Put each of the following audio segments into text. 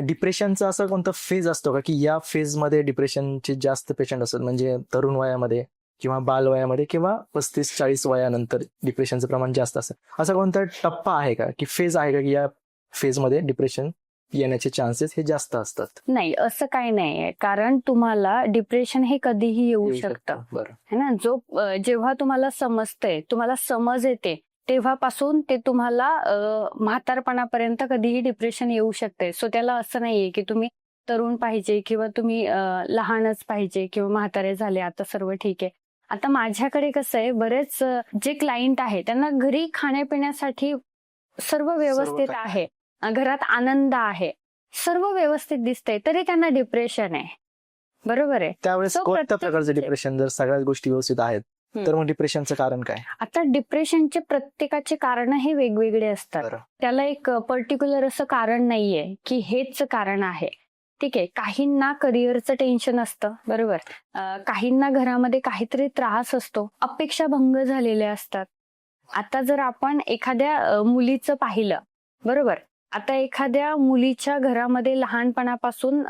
डिप्रेशनचा असं कोणता फेज असतो का? की या फेजमध्ये डिप्रेशनचे जास्त पेशंट असतात म्हणजे तरुण वयामध्ये किंवा बाल वयामध्ये किंवा पस्तीस चाळीस वयानंतर डिप्रेशनचं प्रमाण जास्त असतं. असा कोणता टप्पा आहे का? की फेज आहे का की या फेजमध्ये डिप्रेशन येण्याचे चान्सेस हे जास्त असतात? नाही असं काही नाहीये कारण तुम्हाला डिप्रेशन हे कधीही येऊ शकतं बरं. है ना? जो जेव्हा तुम्हाला समजतंय तुम्हाला समज येते तेव्हापासून ते तुम्हाला म्हातारपणापर्यंत कधीही डिप्रेशन येऊ शकते सो त्याला असं नाहीये की तुम्ही तरुण पाहिजे किंवा तुम्ही लहानच पाहिजे किंवा म्हातारे झाले आता सर्व ठीक आहे. आता माझ्याकडे कसं आहे बरेच जे क्लायंट आहे त्यांना घरी खाण्यापिण्यासाठी सर्व व्यवस्थित आहे. घरात आनंद आहे. सर्व व्यवस्थित दिसतंय तरी त्यांना डिप्रेशन आहे. बरोबर आहे? त्यावेळेस कोणत्या प्रकारचे डिप्रेशन जर सगळ्याच गोष्टी व्यवस्थित आहेत. तर मग डिप्रेशनचं कारण काय? आता डिप्रेशनचे प्रत्येकाचे कारण हे वेगवेगळे असतात. त्याला एक पर्टिक्युलर असं कारण नाहीये की हेच कारण आहे. ठीक आहे काहींना करिअरचं टेन्शन असतं बरोबर? काहींना घरामध्ये काहीतरी त्रास असतो अपेक्षा भंग झालेल्या असतात. आता जर आपण एखाद्या मुलीचं पाहिलं बरोबर? आता एखाद्या मुलीच्या घरामध्ये लहानपणापासून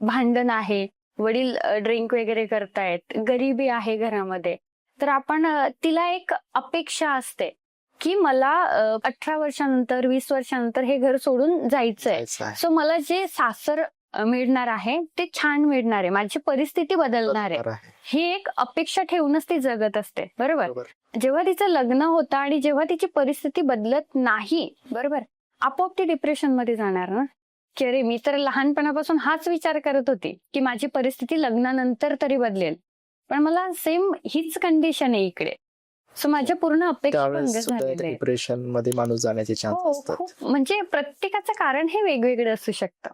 भांडण आहे वडील ड्रिंक वगैरे करतायत गरिबी आहे घरामध्ये तर आपण तिला एक अपेक्षा असते की मला अठरा वर्षानंतर वीस वर्षानंतर हे घर सोडून जायचंय. जायचं आहे. सो मला जे सासर मिळणार आहे ते छान मिळणार आहे. माझी परिस्थिती बदलणार आहे. ही एक अपेक्षा ठेवूनच ती जगत असते. बरोबर? बरोबर. जेव्हा तिचं लग्न होतं आणि जेव्हा तिची परिस्थिती बदलत नाही बरोबर? आपोआप ती डिप्रेशनमध्ये जाणार ना? की अरे मी तर लहानपणापासून हाच विचार करत होती की माझी परिस्थिती लग्नानंतर तरी बदलेल. पण मला सेम हीच कंडिशन आहे इकडे. सो माझ्या पूर्ण अपेक्षा भंग त्यावेळेस सुद्धा झालेल्या आहेत. डिप्रेशनमध्ये माणूस जाण्याचे चान्स हो असतात. खूप म्हणजे प्रत्येकाचं कारण हे वेगवेगळं असू शकतं.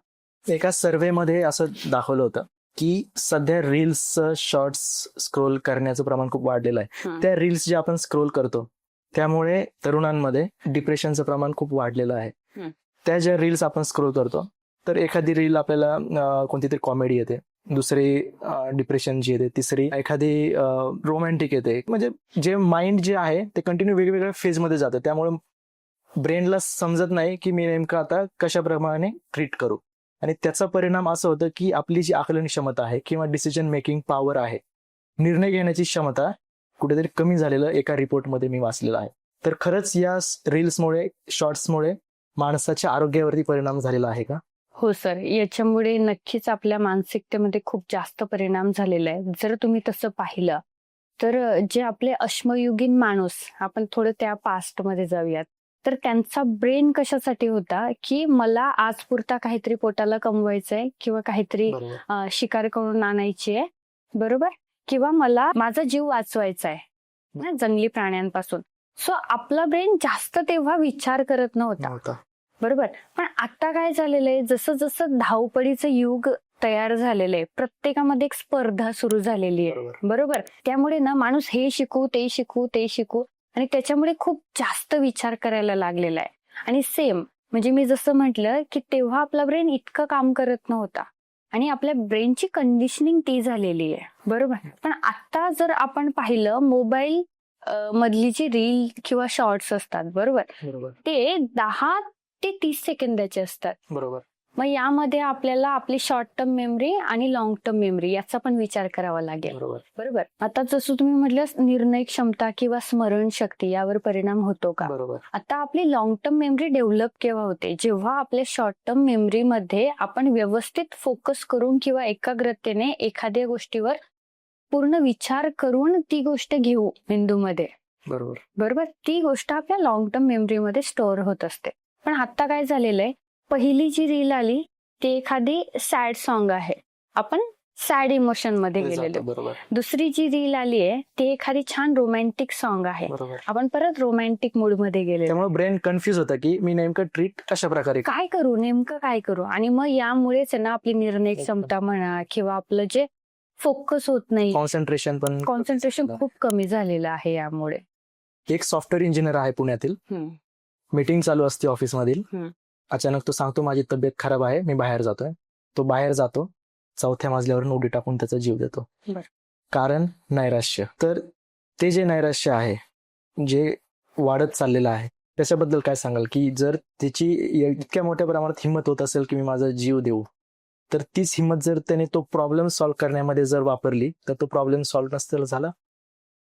एका सर्व्हे मध्ये असं दाखवलं होतं की सध्या रील्स शॉर्ट्स स्क्रोल करण्याचं प्रमाण खूप वाढलेलं आहे. हं. त्या रील्स जे आपण स्क्रोल करतो त्यामुळे तरुणांमध्ये डिप्रेशनचं प्रमाण खूप वाढलेलं आहे. हं. त्या ज्या रील्स आपण स्क्रोल करतो तर एखादी रील आपल्याला अं, कोणती तरी कॉमेडी येते. दुसरी डिप्रेशनची येते तिसरी एखादी रोमॅन्टिक येते. म्हणजे जे माइंड जे आहे ते कंटिन्यू वेगवेगळ्या फेजमध्ये जातं. त्यामुळे ब्रेनला समजत नाही की मी नेमकं आता कशाप्रमाणे ट्रीट करू. आणि त्याचा परिणाम असं होतं की आपली जी आकलन क्षमता आहे किंवा डिसिजन मेकिंग पॉवर आहे निर्णय घेण्याची क्षमता कुठेतरी कमी झालेलं एका रिपोर्टमध्ये मी वाचलेलं आहे. तर खरंच या रील्समुळे शॉर्ट्समुळे माणसाच्या आरोग्यावरती परिणाम झालेला आहे का? हो सर याच्यामुळे नक्कीच आपल्या मानसिकतेमध्ये खूप जास्त परिणाम झालेला आहे. जर तुम्ही तसं पाहिलं तर जे आपले अश्मयुगीन माणूस आपण थोडं त्या पास्टमध्ये जाऊयात. तर त्यांचा ब्रेन कशासाठी होता की मला आज पुरता काहीतरी पोटाला कमवायचंय किंवा काहीतरी शिकार करून आणायची आहे बरोबर? किंवा मला माझा जीव वाचवायचा आहे जंगली प्राण्यांपासून. सो आपला ब्रेन जास्त तेव्हा विचार करत नव्हता. बरोबर. पण आता काय झालेलं आहे? जसं जसं धावपळीचं युग तयार झालेलं आहे प्रत्येकामध्ये एक स्पर्धा सुरू झालेली आहे. बरोबर. त्यामुळे ना माणूस हे शिकू ते शिकू ते शिकू आणि त्याच्यामुळे खूप जास्त विचार करायला लागलेला आहे. आणि सेम म्हणजे मी जसं म्हटलं की तेव्हा आपला ब्रेन इतकं काम करत नव्हता आणि आपल्या ब्रेनची कंडिशनिंग ती झालेली आहे. बरोबर? पण आता जर आपण पाहिलं मोबाईल मधली जी रील किंवा शॉर्ट्स असतात बरोबर. ते दहा ते तीस सेकंदाचे असतात. बरोबर. मग यामध्ये आपल्याला आपली शॉर्ट टर्म मेमरी आणि लॉंग टर्म मेमरी याचा पण विचार करावा लागेल. बरोबर. बरोबर. आता जसं तुम्ही म्हटलं निर्णय क्षमता किंवा स्मरणशक्ती यावर परिणाम होतो का? बरोबर. आता आपली लॉंग टर्म मेमरी डेव्हलप केव्हा होते? जेव्हा आपल्या शॉर्ट टर्म मेमरीमध्ये आपण व्यवस्थित फोकस करून किंवा एकाग्रतेने एखाद्या गोष्टीवर पूर्ण विचार करून ती गोष्ट घेऊ मेंदूमध्ये. बरोबर. बरोबर? ती गोष्ट आपल्या लॉंग टर्म मेमरीमध्ये स्टोअर होत असते. पण आता काय झालेलं आहे पहिली जी रील आली ती एखादी सॅड सॉन्ग आहे. आपण सॅड इमोशनमध्ये गेलेलो. दुसरी जी रील आली आहे ती एखादी छान रोमॅन्टिक सॉन्ग आहे. आपण परत रोमॅन्टिक मूडमध्ये गेलेलो. त्यामुळे ब्रेन कन्फ्युज होतं की मी नेमकं ट्रीट कशा प्रकारे काय करू? नेमकं काय करू? आणि मग यामुळेच आहे ना आपली निर्णय क्षमता म्हणा किंवा आपलं जे फोकस होत नाही कॉन्सन्ट्रेशन पण कॉन्सन्ट्रेशन खूप कमी झालेलं आहे यामुळे. एक सॉफ्टवेअर इंजिनियर आहे पुण्यातील. मीटिंग चालू असते ऑफिस मधील. हम्म. अचानक तो सांगतो माझी तब्येत खराब आहे मी बाहेर जातोय. तो बाहेर जातो चौथ्या मजल्यावरून उडी टाकून त्याचा जीव देतो. कारण नैराश्य. तर ते जे नैराश्य आहे जे वाढत चाललेलं आहे त्याच्याबद्दल काय सांगाल? की जर त्याची इतक्या मोठ्या प्रमाणात हिंमत होत असेल की मी माझा जीव देऊ तर तीच हिंमत जर त्याने तो प्रॉब्लेम सॉल्व्ह करण्यामध्ये जर वापरली तर तो प्रॉब्लेम सॉल्व्ह नसतील झाला?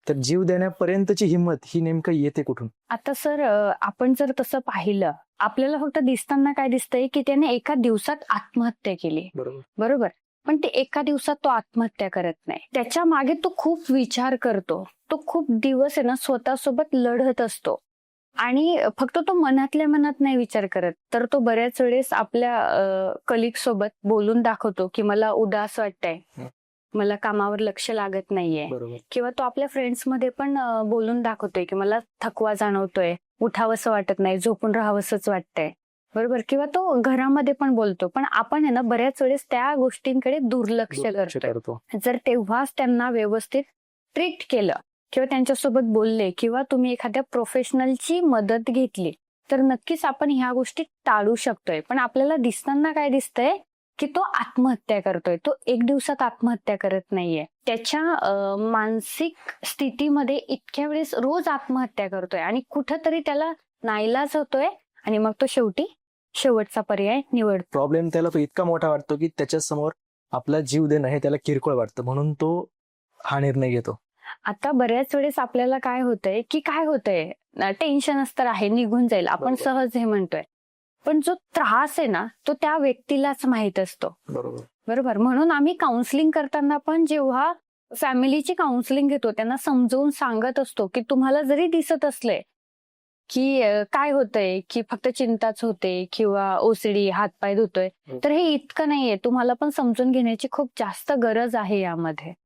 तर जीव देण्यापर्यंतची हिंमत ही नेमकं येते कुठून? आता सर आपण जर तसं पाहिलं आपल्याला फक्त दिसताना काय दिसतंय की त्याने एका दिवसात आत्महत्या केली. बरोबर. बरोबर? पण ते एका दिवसात तो आत्महत्या करत नाही. त्याच्यामागे तो खूप विचार करतो. तो खूप दिवस आहे ना स्वतःसोबत लढत असतो. आणि फक्त तो मनातल्या मनात नाही विचार करत. तर तो बऱ्याच वेळेस आपल्या कलिग सोबत बोलून दाखवतो की मला उदास वाटतंय. मला कामावर लक्ष लागत नाहीये. बरोबर. किंवा तो आपल्या फ्रेंड्समध्ये पण अं, बोलून दाखवतोय की मला थकवा जाणवतोय उठावंसं वाटत नाही झोपून राहावंसंच वाटतंय. बरोबर? किंवा तो घरामध्ये पण बोलतो. पण आपण आहे ना बऱ्याच वेळेस त्या गोष्टींकडे दुर्लक्ष दुर्लक्ष करतोय. करतो. जर तेव्हाच त्यांना व्यवस्थित ट्रीट केलं किंवा त्यांच्यासोबत बोलले किंवा तुम्ही एखाद्या प्रोफेशनलची मदत घेतली तर नक्कीच आपण ह्या गोष्टी टाळू शकतोय. पण आपल्याला दिसताना काय दिसतंय? की तो आत्महत्या करतोय. तो एक दिवसात आत्महत्या करत नाहीये. त्याच्या मानसिक स्थितीमध्ये इतक्या वेळेस रोज आत्महत्या करतोय आणि कुठंतरी त्याला नाईलाज होतोय आणि मग तो शेवटी शेवटचा पर्याय निवडतो. प्रॉब्लेम त्याला तो इतका मोठा वाटतो की त्याच्यासमोर आपला जीव देणं हे त्याला किरकोळ वाटतं. म्हणून तो हा निर्णय घेतो. आता बऱ्याच वेळेस आपल्याला काय होतंय की काय होतंय? टेन्शनच तर आहे निघून जाईल. आपण. सहज हे म्हणतोय. पण जो त्रास आहे ना तो त्या व्यक्तीलाच माहीत असतो. बरोबर. बरोबर. म्हणून आम्ही काउन्सिलिंग करताना पण जेव्हा फॅमिलीची काउन्सिलिंग घेतो त्यांना समजावून सांगत असतो की तुम्हाला जरी दिसत असले की काय होतंय की फक्त चिंताच होते किंवा ओसीडी हातपाय धुतोय हो. तर हे इतकं नाहीये. तुम्हाला पण समजून घेण्याची खूप जास्त गरज आहे यामध्ये.